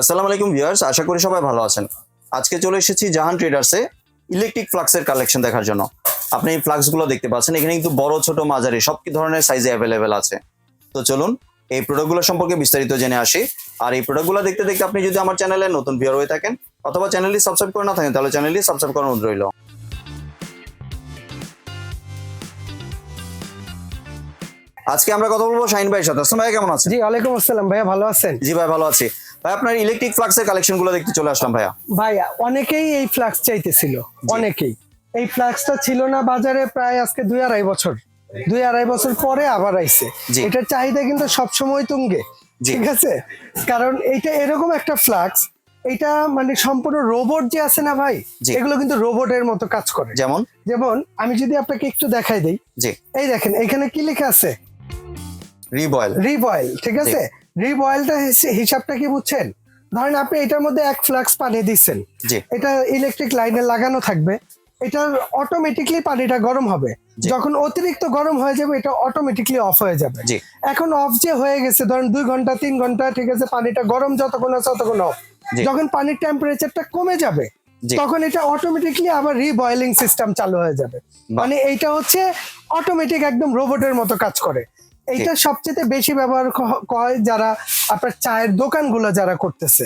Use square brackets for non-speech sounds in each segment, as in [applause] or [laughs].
আসসালামু আলাইকুম ভিউয়ার্স আশা করি সবাই ভালো আছেন। আজকে চলে এসেছি জাহান ট্রেডার্সে ইলেকট্রিক ফ্লাক্সের কালেকশন দেখার জন্য। আপনি এই ফ্লাক্সগুলো দেখতে পাচ্ছেন এখানে কিন্তু বড় ছোট মাঝারি সব কি ধরনের সাইজে অ্যাভেলেবেল আছে। তো চলুন এই প্রোডাক্টগুলো সম্পর্কে বিস্তারিত জেনে আসি। আর এই প্রোডাক্টগুলো দেখতে দেখতে আপনি যদি আমার চ্যানেলে নতুন ভিউয়ার হয়ে থাকেন অথবা চ্যানেলটি সাবস্ক্রাইব করে না থাকেন তাহলে চ্যানেলটি সাবস্ক্রাইব করার অনুরোধ রইল। আজকে আমরা কথা বলব শাহিন ভাইয়ের সাথে। আসসালাম ভাই কেমন আছেন? জি ওয়ালাইকুম আসসালাম ভাইয়া ভালো আছেন? জি ভাই ভালো আছি। ভাই আপনার ইলেকট্রিক ফ্লাক্সের কালেকশনগুলো দেখতে চলে আসলাম ভাইয়া। ভাইয়া অনেকেই এই ফ্লাক্স চাইতেছিল অনেকেই। এই ফ্লাক্সটা ছিল না বাজারে প্রায় আজকে দুই আড়াই বছর। দুই আড়াই বছর পরে আবার আইছে। এটার চাহিদা কিন্তু সবসময় তুঙ্গে ঠিক আছে? কারণ এটা এরকম একটা ফ্লাক্স এটা মানে সম্পূর্ণ রোবট যে আছে না ভাই। এগুলো কিন্তু রোবটের মতো কাজ করে। যেমন? যেমন আমি যদি আপনাকে একটু দেখাই দিই। এই দেখেন এখানে কি লেখা আছে? রিবয়েল রিবয়েল ঠিক আছে? রিবয়েলটা হিসাবটা কি বুঝছেন? ধরেন আপনি এটার মধ্যে এক ফ্লাক্স পানি দিচ্ছেন। এটা ইলেকট্রিক লাইনে লাগানো থাকবে। এটার অটোমেটিকলি পানিটা গরম হবে। যখন অতিরিক্ত গরম হয়ে যাবে এটা অটোমেটিকলি অফ হয়ে যাবে। এখন অফ যে হয়ে গেছে ধরেন দুই ঘণ্টা তিন ঘণ্টা ঠিক আছে পানিটা গরম যতক্ষণ আছে ততক্ষণ অফ যখন পানির টেম্পারেচারটা কমে যাবে তখন এটা অটোমেটিকলি আবার রিবয়েলিং সিস্টেম চালু হয়ে যাবে। মানে এইটা হচ্ছে অটোমেটিক একদম রোবটের মতো কাজ করে। এইটা সবচেয়ে বেশি ব্যবহার হয় যারা আপনার চায়ের দোকানগুলো যারা করতেছে।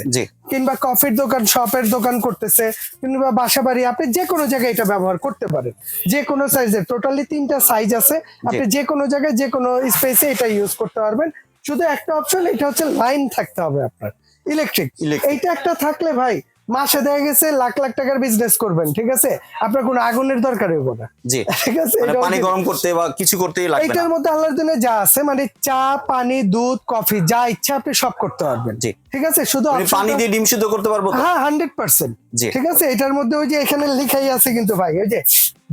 কিংবা কফির দোকান শপের দোকান করতেছে কিংবা বাসা বাড়ি আপনি যে কোনো জায়গায় এটা ব্যবহার করতে পারেন। যে কোনো সাইজের টোটালি তিনটা সাইজ আছে। আপনি যে কোনো জায়গায় যে কোনো স্পেসে এটা ইউজ করতে পারবেন। শুধু একটা অপশন এটা হচ্ছে লাইন থাকতে হবে আপনার। ইলেকট্রিক। এইটা একটা থাকলে ভাই মাসে দেখা গেছে লাখ লাখ টাকার বিজনেস করবেন ঠিক আছে? আপনার কোনো আগুনের দরকার হবে না। জি। [laughs] ঠিক আছে? মানে পানি গরম করতে বা কিছু করতেই লাগবে এটার মধ্যে আল্লাহর জন্য যা আছে মানে চা পানি দুধ কফি যা ইচ্ছা আপনি সব করতে পারবেন। জি। ঠিক আছে? শুধু মানে পানি দিয়ে ডিম সিদ্ধ করতে পারব তো? হ্যাঁ হান্ড্রেড পার্সেন্ট জি। ঠিক আছে? এটার মধ্যে ওই যে এখানে লেখাই আছে কিন্তু ভাই ওই যে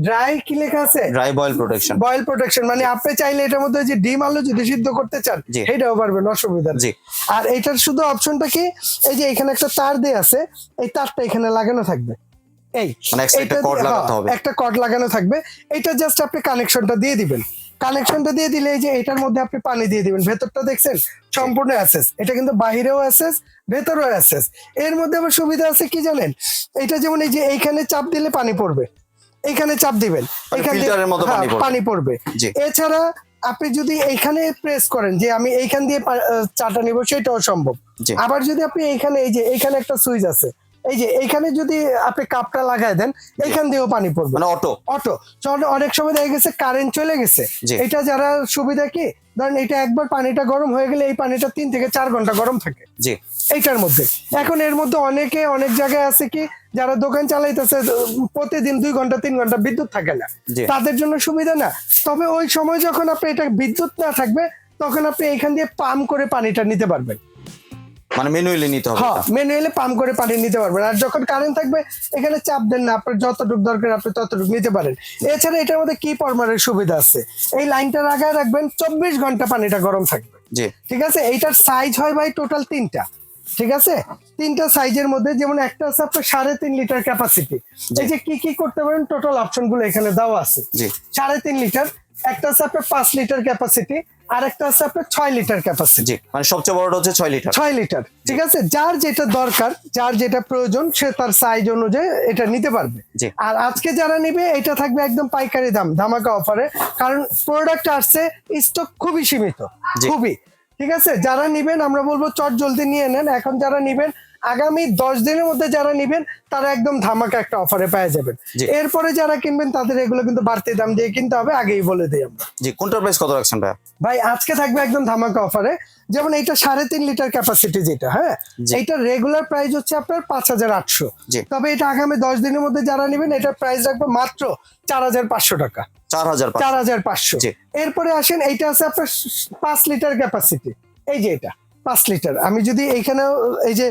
ড্রাই কি লেখা আছে? Dry boil protection boil protection মানে আপনি চাইলে এটার মধ্যে যে ডিম আলু যদি সিদ্ধ করতে চান জি। সেটাও পারবেন অসুবিধা জি। আর এটার শুধু অপশনটা কি? এই যে এখানে একটা তার দিয়ে আছে এই তারটা এখানে লাগানো থাকবে। এই মানে একটা হ্যাঁ, হবে। একটা কর্ড লাগানো থাকবে। এটা জাস্ট আপনি কানেকশনটা দিয়ে দিবেন। কানেকশনটা দিয়ে দিলে এই যে এটার মধ্যে আপনি পানি দিয়ে দিবেন। ভেতরটা দেখছেন? সম্পূর্ণ অ্যাসেস এটা কিন্তু বাহিরেও অ্যাসেস ভেতরেও অ্যাসেস এর মধ্যে আবার সুবিধা আছে কি জানেন? এটা যেমন এই যে এইখানে চাপ দিলে পানি পড়বে। এইখানে চাপ দিবেন। মানে হ্যাঁ, পানি পড়বে। এছাড়া আপনি যদি এইখানে প্রেস করেন যে আমি এইখান দিয়ে চাটা নিব সেটাও সম্ভব। আবার যদি আপনি এইখানে এই যে এইখানে একটা সুইচ আছে এই যে এইখানে যদি আপনি কাপটা লাগাই দেন এইখান দিয়েও পানি পড়বে। মানে অটো। অটো। অনেক সময় দেখা গেছে কারেন্ট চলে গেছে। এটা যারা সুবিধা কি? ধরেন এটা একবার পানিটা গরম হয়ে গেলে এই পানিটা তিন থেকে চার ঘণ্টা গরম থাকে। জি। এইটার মধ্যে। এখন এর মধ্যে অনেকে অনেক জায়গায় আছে কি যারা দোকান চালাইতেছে প্রতিদিন দুই ঘণ্টা তিন ঘণ্টা বিদ্যুৎ থাকে না। তাদের জন্য সুবিধা না। তবে ওই সময় যখন আপনি এটা বিদ্যুৎ না থাকবে তখন আপনি এখান দিয়ে পাম্প করে পানিটা নিতে পারবেন। মানে ম্যানুয়ালি নিতে হবে হ্যাঁ ম্যানুয়ালি পাম্প করে পানি নিতে পারবেন। আর যখন কারেন্ট থাকবে এখানে চাপ দেন না আপনার যতটুকু দরকার আপনি ততটুকু নিতে পারেন। এছাড়া এটার মধ্যে কি সুবিধা আছে। এই লাইনটা লাগায় রাখবেন চব্বিশ ঘণ্টা পানিটা গরম থাকবে। জি। ঠিক আছে? এইটার সাইজ হয় ভাই টোটাল তিনটা। ঠিক আছে? তিনটা সাইজের মধ্যে যেমন একটা আছে আপনার সাড়ে তিন লিটার ক্যাপাসিটি এই যে কি কি করতে পারেন টোটাল অপশনগুলো এখানে দেওয়া আছে। সাড়ে তিন লিটার একটা আছে আপনার পাঁচ লিটার ক্যাপাসিটি আর একটা আছে আপনার ছয় লিটার ক্যাপাসিটি মানে সবচেয়ে বড়টা হচ্ছে ছয় লিটার। ছয় লিটার ঠিক আছে? যার যেটা দরকার যার যেটা প্রয়োজন সে তার সাইজ অনুযায়ী এটা নিতে পারবে। আর আজকে যারা নিবে এটা থাকবে একদম পাইকারি দাম ধামাকা অফারে কারণ প্রোডাক্ট আসছে স্টক খুবই সীমিত খুবই ঠিক আছে? যারা নিবেন আমরা বলব চট জলদি নিয়ে নেন। এখন যারা নিবেন আগামী দশ দিনের মধ্যে যারা নিবেন তারা একদম ধামাকা একটা অফারে পেয়ে যাবেন। এরপরে যারা কিনবেন তাদের এগুলো কিন্তু বাড়তি দাম দিয়ে কিনতে হবে আগেই বলে দিই আমরা। জি কোনটার প্রাইস কত রাখছেন ভাই ভাই আজকে থাকবে একদম ধামাকা অফারে যেমন এইটা সাড়ে তিন লিটার ক্যাপাসিটি যেটা হ্যাঁ? এটা রেগুলার প্রাইস হচ্ছে আপনার পাঁচ হাজার আটশো। তবে এটা আগামী দশ দিনের মধ্যে যারা নেবেন এটার প্রাইস রাখব মাত্র চার হাজার পাঁচশো টাকা। চার হাজার পাঁচশো। চার হাজার পাঁচশো। এরপরে আসেন এইটা আছে আপনার পাঁচ লিটার ক্যাপাসিটি এই যে এটা। পাঁচ লিটার। আমি যদি এইখানেও এই যে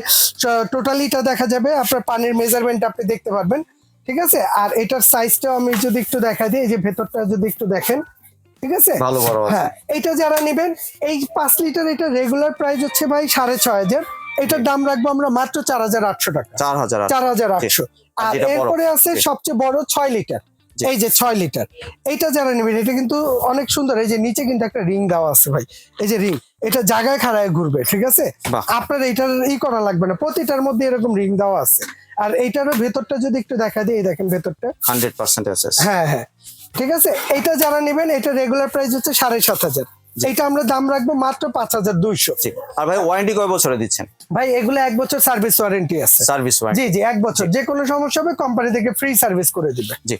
টোটালিটা দেখা যাবে আপনার পানির মেজারমেন্ট আপনি দেখতে পারবেন ঠিক আছে? আর এটার সাইজটাও আমি যদি একটু দেখা দিই এই যে ভেতরটা যদি একটু দেখেন ঠিক আছে? ভালো বড় হ্যাঁ এটা যারা নেবেন এই পাঁচ লিটার এটা রেগুলার প্রাইস হচ্ছে ভাই সাড়ে ছয় হাজার। এটার দাম রাখব আমরা মাত্র চার হাজার আটশো টাকা। চার হাজার চার হাজার আটশো। আর এরপরে আছে সবচেয়ে বড় ছয় লিটার। এই যে ছয় লিটার। এইটা যারা নেবেন এটা কিন্তু অনেক সুন্দর। এই যে নিচে কিন্তু একটা রিং দেওয়া আছে ভাই। এই যে রিং। এটা জায়গায় খাড়ায় ঘুরবে ঠিক আছে? আপনার এটার ই করা লাগবে না প্রতিটার মধ্যে এরকম রিং দেওয়া আছে। আর এইটারও ভেতরটা যদি একটু দেখা দিই দেখেন ভেতরটা। হান্ড্রেড পার্সেন্ট এসএস হ্যাঁ হ্যাঁ। ঠিক আছে? এটা যারা নেবেন এটা রেগুলার প্রাইস হচ্ছে সাড়ে সাত হাজার। এইটা আমরা দাম রাখব মাত্র পাঁচ হাজার দুইশো। আর ভাই ওয়ারেন্টি কয় বছরে দিচ্ছেন? ভাই এগুলো এক বছর সার্ভিস ওয়ারেন্টি আছে। সার্ভিস ওয়ারেন্টি জি জি এক বছর। যে কোনো সমস্যা হবে কোম্পানি থেকে ফ্রি সার্ভিস করে দিবে। জি।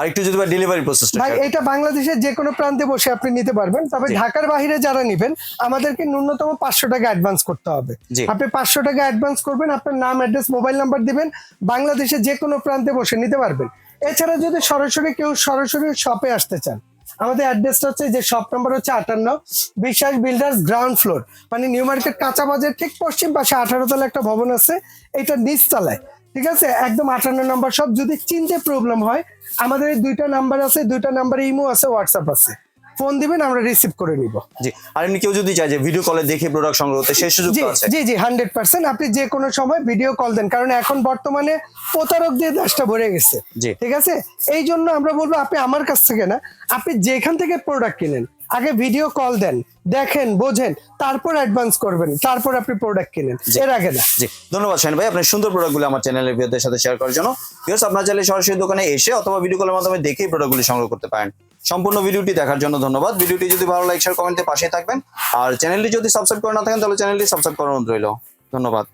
আর একটু যদি ডেলিভারি প্রসেসটা ভাই এটা বাংলাদেশের যে কোনো প্রান্তে বসে আপনি নিতে পারবেন। তবে ঢাকার বাইরে যারা নেবেন আমাদেরকে ন্যূনতম পাঁচশো টাকা অ্যাডভান্স করতে হবে। আপনি পাঁচশো টাকা অ্যাডভান্স করবেন আপনার নাম অ্যাড্রেস মোবাইল নাম্বার দিবেন বাংলাদেশের যে কোনো প্রান্তে বসে নিতে পারবেন। এছাড়া যদি সরাসরি কেউ সরাসরি শপে আসতে চান আমাদের অ্যাড্রেসটা হচ্ছে যে শপ নাম্বার হচ্ছে আটান্ন বিশ্বাস বিল্ডার্স গ্রাউন্ড ফ্লোর মানে নিউ মার্কেট কাঁচা বাজার ঠিক পশ্চিম পাশে আঠারো তলা একটা ভবন আছে এটা নিচ নিচতলায়। ঠিক আছে? একদম আটান্ন নাম্বার সব যদি চিনতে প্রবলেম হয় আমাদের দুইটা নাম্বার আছে দুইটা নাম্বারে ইমো আছে হোয়াটসঅ্যাপ আছে। ফোন দিবেন আমরা রিসিভ করে নিব। জি আর এমনি কেউ যদি চায় যে ভিডিও কলে দেখে প্রোডাক্ট সংগ্রহ করতে সেই সুযোগ জি আছে। জি জি হান্ড্রেড পার্সেন্ট আপনি যে কোনো সময় ভিডিও কল দেন কারণ এখন বর্তমানে প্রতারক দিয়ে দেশটা ভরে গেছে। জি। ঠিক আছে? এই জন্য আমরা বলব আপনি আমার কাছ থেকে না আপনি যেখান থেকে প্রোডাক্ট কিনেন আগে ভিডিও কল দেন দেখেন বোঝেন তারপর অ্যাডভান্স করবেন তারপর আপনি প্রোডাক্ট কিনেন। এর আগে না। জি। ধন্যবাদ শাহিন ভাই আপনার সুন্দর প্রোডাক্টগুলো আমার চ্যানেলের ভিউদের সাথে শেয়ার করার জন্য। ভিউয়ার্স আপনার চাইলে সরাসরি দোকানে এসে অথবা ভিডিও কলের মাধ্যমে দেখেই প্রোডাক্টগুলি সংগ্রহ করতে পারেন। সম্পূর্ণ ভিডিওটি দেখার জন্য ধন্যবাদ। ভিডিওটি যদি ভালো লাগে শেয়ার কমেন্টে পাশে থাকবেন। আর চ্যানেলটি যদি সাবস্ক্রাইব করে না থাকেন তাহলে চ্যানেলটি সাবস্ক্রাইব করার অনুরোধ রইল। ধন্যবাদ।